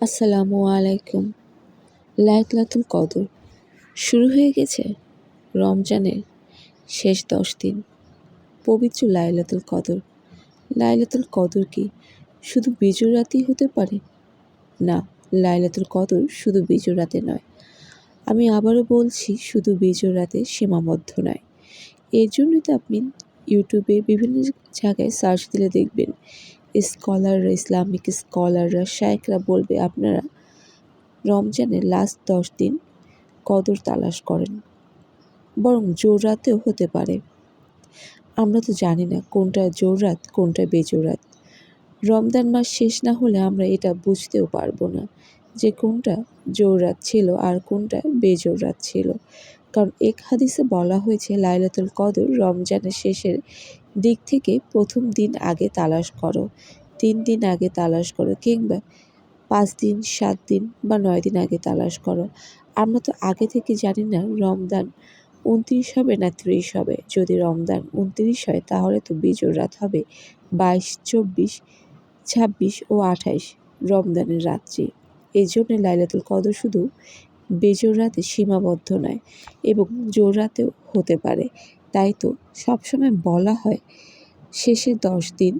আসসালামু আলাইকুম। লাইলাতুল কদর। শুরু হয়ে গেছে রমজানের শেষ দশ দিন। পবিত্র লাইলাতুল কদর। লাইলাতুল কদর কি শুধু বিজয় রাতেই হতে পারে? না, লাইলাতুল কদর শুধু বিজয় রাতে নয়। আমি আবারও বলছি, শুধু বিজয় রাতে সীমাবদ্ধ নয়। এর জন্যই তো আপনি ইউটিউবে বিভিন্ন জায়গায় সার্চ দিলে দেখবেন স্কলাররা ইসলামিক স্কলাররা শায়েকরা বলবে, আপনারা রমজানের লাস্ট দশ দিন কদর তালাশ করেন। বরং জোর রাতেও হতে পারে। আমরা তো জানি না কোনটা জোর রাত কোনটা বেজোরাত রমজান মাস শেষ না হলে আমরা এটা বুঝতেও পারব না যে কোনটা জোর রাত ছিল আর কোনটা বেজোর রাত ছিল। কারণ এক হাদিসে বলা হয়েছে, লাইলাতুল কদর রমজানের শেষের দিক থেকে প্রথম দিন আগে তালাশ করো, তিন দিন আগে তালাশ করো কিংবা পাঁচ দিন, সাত দিন বা নয় দিন আগে তালাশ করো। আমরা তো আগে থেকে জানি না রমদান উনত্রিশ হবে না ত্রিশ হবে। যদি রমদান উনত্রিশ হয়, তাহলে তো বিজোর রাত হবে। বাইশ, চব্বিশ, ছাব্বিশ ও আঠাইশ রমদানের রাত্রি। এই জন্য লাইলাতুল কদর শুধু বেজোর রাতে সীমাবদ্ধ নয়, এবং জোর রাতেও হতে পারে। তাই তো সবসময় বলা হয়, শেষের দশ দিন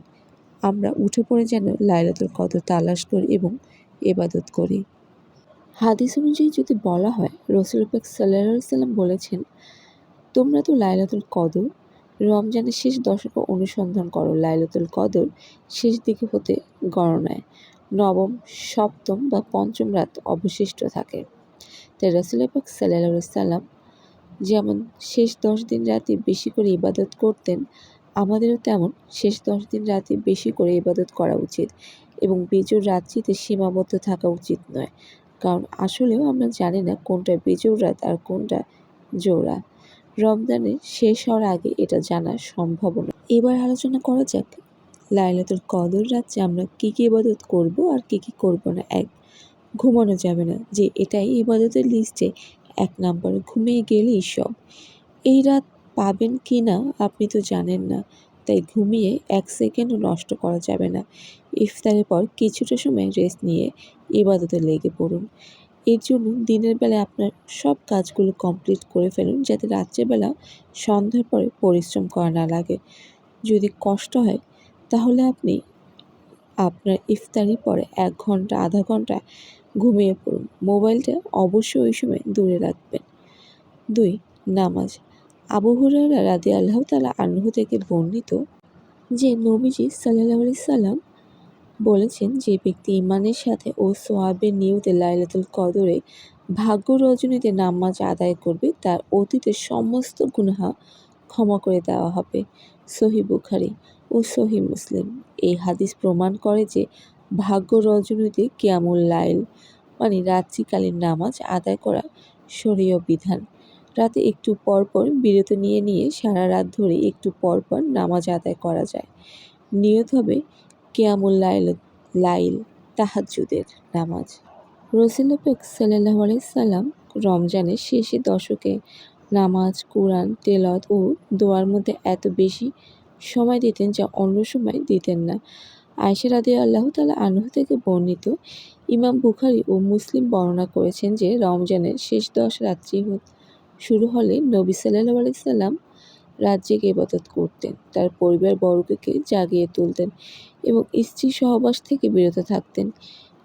আমরা উঠে পড়ে যেন লাইলাতুল কদর তালাশ করি এবং এবাদত করি। হাদিস অনুযায়ী যদি বলা হয়, রসুল পাক সাল্লাহ সাল্লাম বলেছেন, তোমরা তো লাইলাতুল কদর, রমজানের শেষ দশকে অনুসন্ধান করো। লাইলাতুল কদর শেষ দিকে হতে গণনায় নবম, সপ্তম বা পঞ্চম রাত অবশিষ্ট থাকে। তাই রসুল পাক সাল্লাহ সাল্লাম যেমন শেষ দশ দিন রাতে বেশি করে ইবাদত করতেন, আমাদেরও তেমন শেষ দশ দিন রাতে বেশি করে ইবাদত করা উচিত এবং বেজোর রাত্রিতে সীমাবদ্ধ থাকা উচিত নয়। কারণ আসলেও আমরা জানি না কোনটা বেজোর রাত আর কোনটা জোড়া। রমজানের শেষ হওয়ার আগে এটা জানা সম্ভব না এবার আলোচনা করা যাক, লাইলাতুল কদর রাত্রে আমরা কী কী ইবাদত করব আর কী কী করব না এক। ঘুমানো যাবে না, যে এটাই ইবাদতের লিস্টে এক নাম্বার, ঘুমিয়ে গেলেই সব। এই রাত পাবেন কি না, আপনি তো জানেন না। তাই ঘুমিয়ে এক সেকেন্ডও নষ্ট করা যাবে না। ইফতারের পর কিছুটা সময় রেস্ট নিয়ে ইবাদতে লেগে পড়ুন। এর জন্য দিনের বেলা আপনার সব কাজগুলো কমপ্লিট করে ফেলুন, যাতে রাত্রেবেলা সন্ধ্যার পরে পরিশ্রম করা না লাগে। যদি কষ্ট হয়, তাহলে আপনি আপনার ইফতারির পরে এক ঘণ্টা, আধা ঘণ্টা ঘুমিয়ে পড়ুন। মোবাইলটা অবশ্যই ওই সময় দূরে রাখবেন। দুই, নামাজ। আবু হুরায়রা রাদি আল্লাহ তালা আনহু থেকে বর্ণিত যে নবীজি সাল্লাহ আলি সাল্লাম বলেছেন যে ব্যক্তি ইমানের সাথে ও সোয়াবের নিয়তে লাইলাতুল কদরে ভাগ্য রজনীতে নামাজ আদায় করবে, তার অতীতের সমস্ত গুনহা ক্ষমা করে দেওয়া হবে। সহি বুখারি ও সহি মুসলিম। এই হাদিস প্রমাণ করে যে ভাগ্য রজনীতে কিয়ামুল লাইল? মানে রাত্রিকালীন নামাজ আদায় করা শরীয় বিধান। রাতে একটু পরপর বিরত নিয়ে নিয়ে সারা রাত ধরে একটু পরপর নামাজ আদায় করা যায়। নিয়ত হবে কেয়ামুল লাইল লাইল তাহাজুদের নামাজ। রসিলপেক সাল্লাহ সাল্লাম রমজানের শেষে দশকে নামাজ, কোরআন তেলত ও দোয়ার মধ্যে এত বেশি সময় দিতেন যা অন্য সময় দিতেন না। আয়সা রাদি আল্লাহ তালা আনহ থেকে বর্ণিত ইমাম বুখারি ও মুসলিম বর্ণনা করেছেন যে রমজানের শেষ দশ রাত্রি শুরু হলে নবী সাল্লাহ আলাইসাল্লাম রাত জেগে ইবাদত করতেন, তার পরিবার বর্গকে জাগিয়ে তুলতেন এবং স্ত্রী সহবাস থেকে বিরত থাকতেন।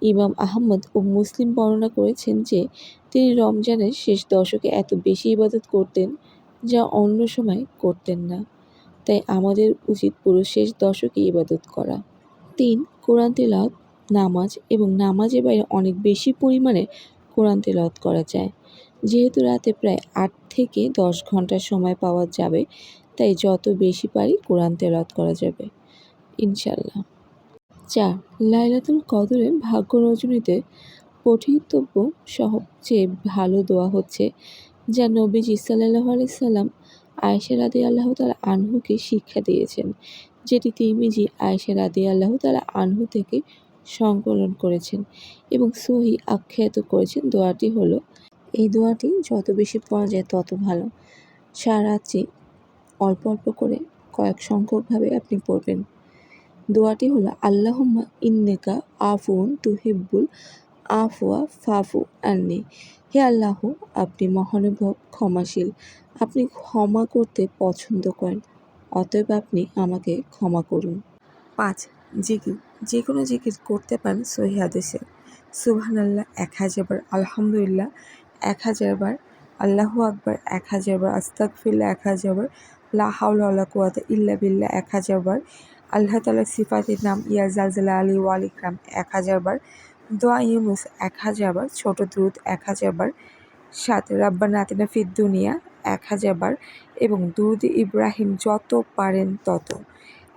ইমাম আহমদ ও মুসলিম বর্ণনা করেছেন যে তিনি রমজানের শেষ দশকে এত বেশি ইবাদত করতেন যা অন্য সময় করতেন না। তাই আমাদের উচিত পুরো শেষ দশকে ইবাদত করা। তিন কোরআন তেলাওয়াত, নামাজ এবং নামাজের বাইরে অনেক বেশি পরিমাণে কোরআন তেলাওয়াত করা যায়। যেহেতু রাতে প্রায় আট থেকে দশ ঘণ্টা সময় পাওয়া যাবে, তাই যত বেশি পারি কোরআন তেলাওয়াত করা যাবে। ইনশাল্লাহ চার, লাইলাতুল কদরে ভাগ্য রজনীতে পঠিতব্য সবচেয়ে ভালো দোয়া হচ্ছে, যা নবীজি সাল্লাহ আলি সাল্লাম আয়েশা রাদি আল্লাহ তালা আনহুকে শিক্ষা দিয়েছেন। যেটি তিমিজি আয়েশা রাদি আল্লাহ তালা আনহু থেকে সংকলন করেছেন এবং সহি আখ্যায়িত করেছেন। দোয়াটি হলো, এই দোয়াটি যত বেশি পড়া যায় তত ভালো। সারাত্রি অল্প অল্প করে কয়েক সংখ্যকভাবে আপনি পড়বেন। দোয়াটি হলো, আল্লাহম্মা ইন্নেকা আফুন তুহিব্বুল আফওয়া ফাফু আননি। হে আল্লাহ, আপনি মহানুভব, ক্ষমাশীল। আপনি ক্ষমা করতে পছন্দ করেন। অতএব আপনি আমাকে ক্ষমা করুন। পাঁচ, জিকির। যে কোনো জিকির করতে পারেন সহি হাদিসে। সুবহানাল্লাহ, এক হাজার বার আলহামদুলিল্লাহ, এক হাজার বার আল্লাহু আকবার, এক হাজার বার আস্তাকফিল্লা এক হাজার বার লা হাওলা ওয়ালা কুওয়াতা ইল্লা বিল্লাহ, এক হাজার বার আল্লাহ তাআলার সিফাতের নাম ইয়া জালজালা আলী ওয়াল ইকরাম, এক হাজার বার দোয়া ইউনুস, এক হাজার বার ছোট দ্রুত এক হাজার বার সাত, রাব্বানা আতিনা ফিদ দুনিয়া এক হাজার বার এবং দুরুদ ইব্রাহিম যত পারেন তত।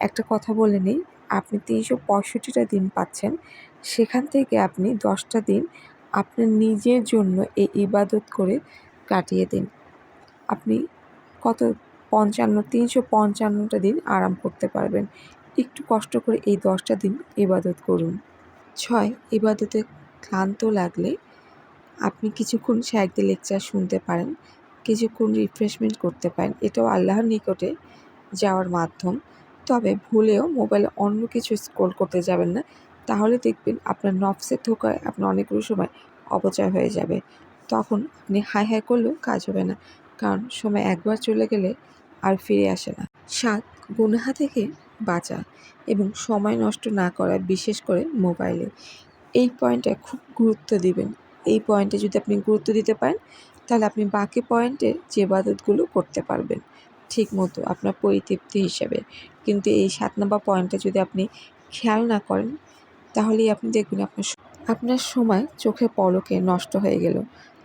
একটা কথা বলে নিই, আপনি তিনশো পঁয়ষট্টিটা দিন পাচ্ছেন, সেখান থেকে আপনি দশটা দিন আপনার নিজের জন্য এই ইবাদত করে কাটিয়ে দিন। আপনি কত পঞ্চান্ন, তিনশো পঞ্চান্নটা দিন আরাম করতে পারবেন। একটু কষ্ট করে এই দশটা দিন ইবাদত করুন। ছয়, ইবাদতে ক্লান্ত লাগলে আপনি কিছুক্ষণ শায়কদের লেকচার শুনতে পারেন। কিছুক্ষণ রিফ্রেশমেন্ট করতে পারেন। এটাও আল্লাহর নিকটে যাওয়ার মাধ্যম। তবে ভুলেও মোবাইলে অন্য কিছু স্ক্রোল করতে যাবেন না। তাহলে দেখবেন আপনার নফসের ধোকায় আপনার অনেকগুলো সময় অপচয় হয়ে যাবে। তখন আপনি হাই হাই করলেও কাজ হবে না। কারণ সময় একবার চলে গেলে আর ফিরে আসে না। সাত, গুনাহা থেকে বাঁচা এবং সময় নষ্ট না করা, বিশেষ করে মোবাইলে এই পয়েন্টে খুব গুরুত্ব দিবেন। এই পয়েন্টে যদি আপনি গুরুত্ব দিতে পারেন তাহলে আপনি বাকি পয়েন্টে যে ইবাদতগুলো করতে পারবেন। ঠিক মতো আপনার পরিতৃপ্তি হিসাবে। কিন্তু এই সাত নম্বর পয়েন্টে যদি আপনি খেয়াল না করেন, তাহলেই আপনি দেখবেন আপনার আপনার সময় চোখের পলকে নষ্ট হয়ে গেল।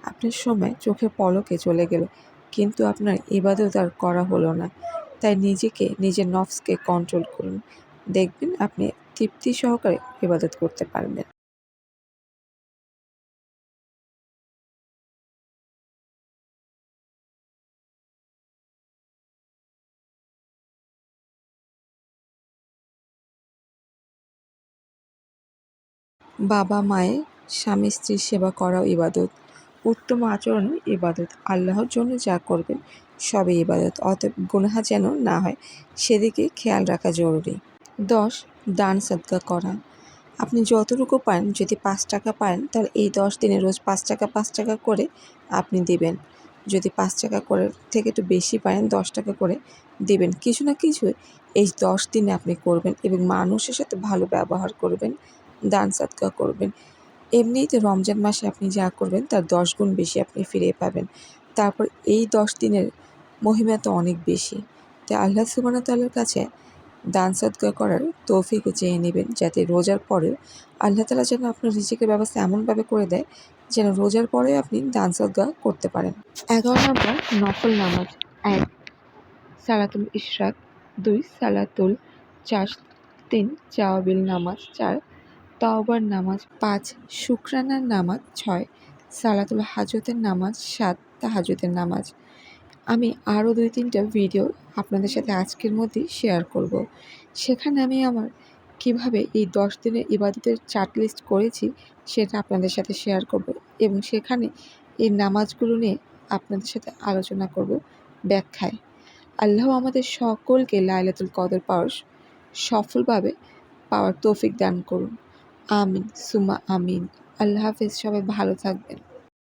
আপনার সময় চোখের পলকে চলে গেল। কিন্তু আপনার ইবাদত আর করা হলো না। তাই নিজেকে, নিজের নফসকে কন্ট্রোল করুন। দেখবেন আপনি তৃপ্তি সহকারে ইবাদত করতে পারবেন। বাবা মায়ের স্বামী স্ত্রীর সেবা করাও ইবাদত। উত্তম আচরণ ইবাদত। আল্লাহর জন্য যা করবেন সবই ইবাদত। অতএব গুনাহা যেন না হয়, সেদিকে খেয়াল রাখা জরুরি। দশ, দান সদকা করা। আপনি যতটুকু পারেন, যদি পাঁচ টাকা পারেন, তাহলে এই দশ দিনে রোজ পাঁচ টাকা পাঁচ টাকা করে আপনি দিবেন। যদি পাঁচ টাকা করে থেকে একটু বেশি পারেন, দশ টাকা করে দিবেন। কিছু না কিছু এই দশ দিনে আপনি করবেন এবং মানুষের সাথে ভালো ব্যবহার করবেন। দান সদকা করবেন। এমনিতে রমজান মাসে আপনি যা করবেন, তার দশ গুণ বেশি আপনি ফিরে পাবেন। তারপর এই দশ দিনের মহিমা তো অনেক বেশি। তাই আল্লাহ সুবানা কাছে দান সদকা করার তৌফিকও চেয়ে নেবেন, যাতে রোজার পরেও আল্লাহ তালা যেন আপনার রিজিকের ব্যবস্থা এমনভাবে করে দেয়, যেন রোজার পরেও আপনি দান সদকা করতে পারেন। এগারো নম্বর, নফল নামাজ। এক, সালাতুল ইশরাক। দুই, সালাতুল চাষ তিন, চাওয়াবিল নামাজ। চার তাওবার নামাজ পাঁচ, শুক্রানার নামাজ ছয়, সালাতুল হাজতের নামাজ সাত তাহাজতের নামাজ। আমি আরও দুই তিনটা ভিডিও আপনাদের সাথে আজকের মধ্যেই শেয়ার করব। সেখানে আমি আমার কীভাবে এই দশ দিনের ইবাদতের চার্ট লিস্ট করেছি সেটা আপনাদের সাথে শেয়ার করব এবং সেখানে এই নামাজগুলো নিয়ে আপনাদের সাথে আলোচনা করব ব্যাখ্যায়। আল্লাহ আমাদের সকলকে লাইলাতুল কদর পাওয়ার সফলভাবে পাওয়ার তৌফিক দান করুন। আমিন সুমা আমিন। আল্লাহ হাফেজ সবাই ভালো থাকবেন।